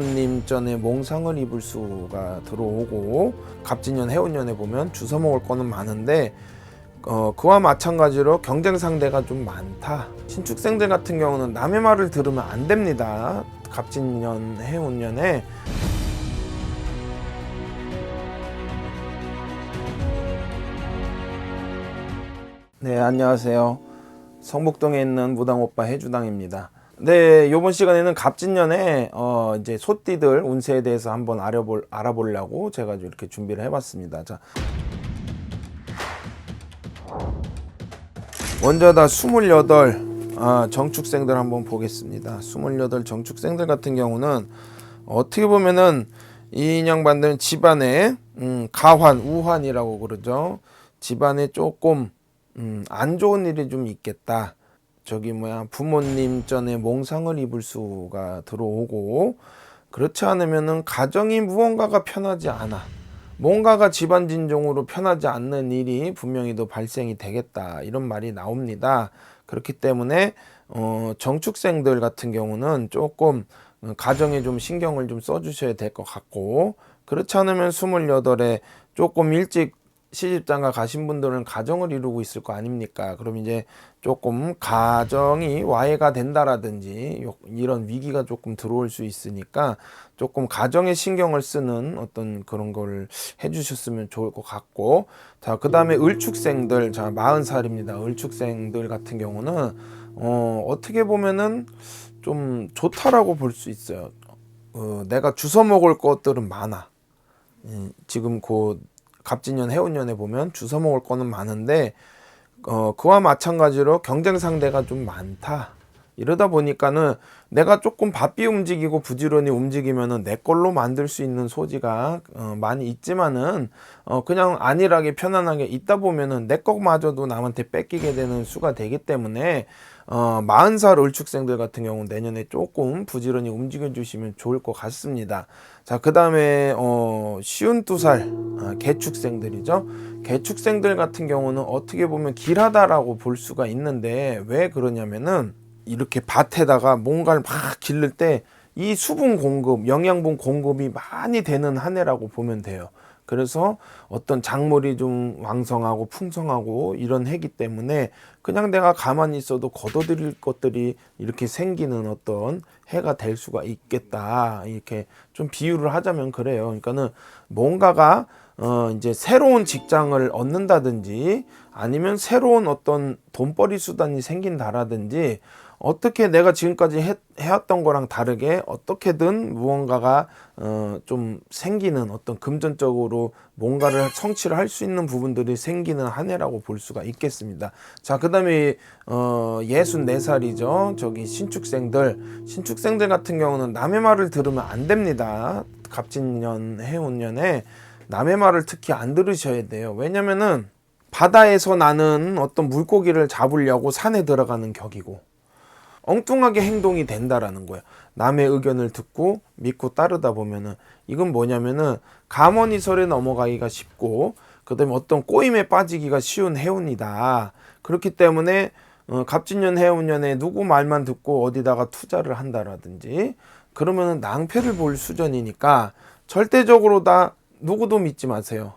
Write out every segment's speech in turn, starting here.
부모님 전에 몽상을 입을 수가 들어오고 갑진년 해운년에 보면 주워 먹을 거는 많은데 어, 그와 마찬가지로 경쟁 상대가 좀 많다. 신축생들 같은 경우는 남의 말을 들으면 안 됩니다. 갑진년 해운년에 네, 안녕하세요. 성북동에 있는 무당 오빠 해주당입니다. 네, 요번 시간에는 갑진년에 어 이제 소띠들 운세에 대해서 한번 알아볼 알아보려고 제가 이렇게 준비를 해봤습니다. 자, 먼저 다 28, 아, 정축생들 한번 보겠습니다. 28 정축생들 같은 경우는 어떻게 보면은 이 인양반들은 집안에 음, 가환, 우환이라고 그러죠. 집안에 조금 음, 안 좋은 일이 좀 있겠다. 저기 뭐야 부모님 전에 몽상을 입을 수가 들어오고 그렇지 않으면은 가정이 무언가가 편하지 않아. 뭔가가 집안 진정으로 편하지 않는 일이 분명히 더 발생이 되겠다 이런 말이 나옵니다. 그렇기 때문에 어, 정축생들 같은 경우는 조금 어, 가정에 좀 신경을 좀 써주셔야 될 것 같고 그렇지 않으면 스물여덟에 조금 일찍 시집장가 가신 분들은 가정을 이루고 있을 거 아닙니까? 그럼 이제 조금 가정이 와해가 된다라든지 요- 이런 위기가 조금 들어올 수 있으니까 조금 가정에 신경을 쓰는 어떤 그런 걸 해주셨으면 좋을 것 같고 자 그 다음에 을축생들 자 마흔 살입니다. 을축생들 같은 경우는 어 어떻게 보면은 좀 좋다라고 볼 수 있어요. 어, 내가 주워 먹을 것들은 많아. 음, 지금 곧 갑진년 해운년에 보면 주워 먹을 거는 많은데 어, 그와 마찬가지로 경쟁 상대가 좀 많다. 이러다 보니까는 내가 조금 바삐 움직이고 부지런히 움직이면은 내 걸로 만들 수 있는 소지가 어, 많이 있지만은 어, 그냥 안일하게 편안하게 있다 보면은 내 것마저도 남한테 뺏기게 되는 수가 되기 때문에 어, 40살 을축생들 같은 경우 내년에 조금 부지런히 움직여 주시면 좋을 것 같습니다. 자, 그 다음에, 어, 쉬운 두 살, 아, 개축생들이죠. 개축생들 같은 경우는 어떻게 보면 길하다라고 볼 수가 있는데 왜 그러냐면은 이렇게 밭에다가 뭔가를 막 기를 때 이 수분 공급, 영양분 공급이 많이 되는 한 해라고 보면 돼요. 그래서 어떤 작물이 좀 왕성하고 풍성하고 이런 해기 때문에 그냥 내가 가만히 있어도 걷어들일 것들이 이렇게 생기는 어떤 해가 될 수가 있겠다. 이렇게 좀 비유를 하자면 그래요. 그러니까는 뭔가가 어 이제 새로운 직장을 얻는다든지 아니면 새로운 어떤 돈벌이 수단이 생긴다라든지 어떻게 내가 지금까지 해, 해왔던 거랑 다르게 어떻게든 무언가가 어, 좀 생기는 어떤 금전적으로 뭔가를 성취를 할 수 있는 부분들이 생기는 한 해라고 볼 수가 있겠습니다. 자, 그 다음에 어, 64살이죠. 저기 신축생들. 신축생들 같은 경우는 남의 말을 들으면 안 됩니다. 갑진년, 해운년에 남의 말을 특히 안 들으셔야 돼요. 왜냐면은 바다에서 나는 어떤 물고기를 잡으려고 산에 들어가는 격이고 엉뚱하게 행동이 된다라는 거야. 남의 의견을 듣고 믿고 따르다 보면은 이건 뭐냐면은 가머니설에 넘어가기가 쉽고 그다음에 어떤 꼬임에 빠지기가 쉬운 해운이다. 그렇기 때문에 어, 갑진년 해운년에 누구 말만 듣고 어디다가 투자를 한다라든지 그러면은 낭패를 볼 수준이니까 절대적으로 다 누구도 믿지 마세요.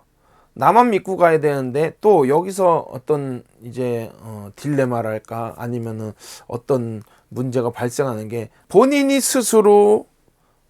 나만 믿고 가야 되는데 또 여기서 어떤 이제 어, 딜레마랄까 아니면은 어떤 문제가 발생하는 게 본인이 스스로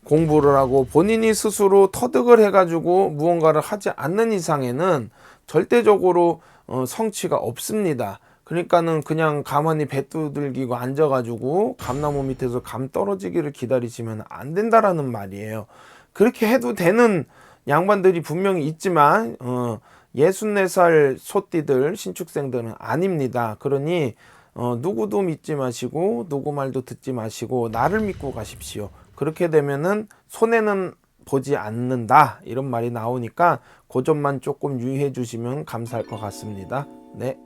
공부를 하고 본인이 스스로 터득을 해가지고 무언가를 하지 않는 이상에는 절대적으로 어, 성취가 없습니다. 그러니까는 그냥 가만히 배 두들기고 앉아가지고 감나무 밑에서 감 떨어지기를 기다리시면 안 된다라는 말이에요. 그렇게 해도 되는 양반들이 분명히 있지만 어, 64살 소띠들 신축생들은 아닙니다. 그러니 어, 누구도 믿지 마시고 누구 말도 듣지 마시고 나를 믿고 가십시오. 그렇게 되면은 손해는 보지 않는다 이런 말이 나오니까 그 점만 조금 유의해 주시면 감사할 것 같습니다. 네.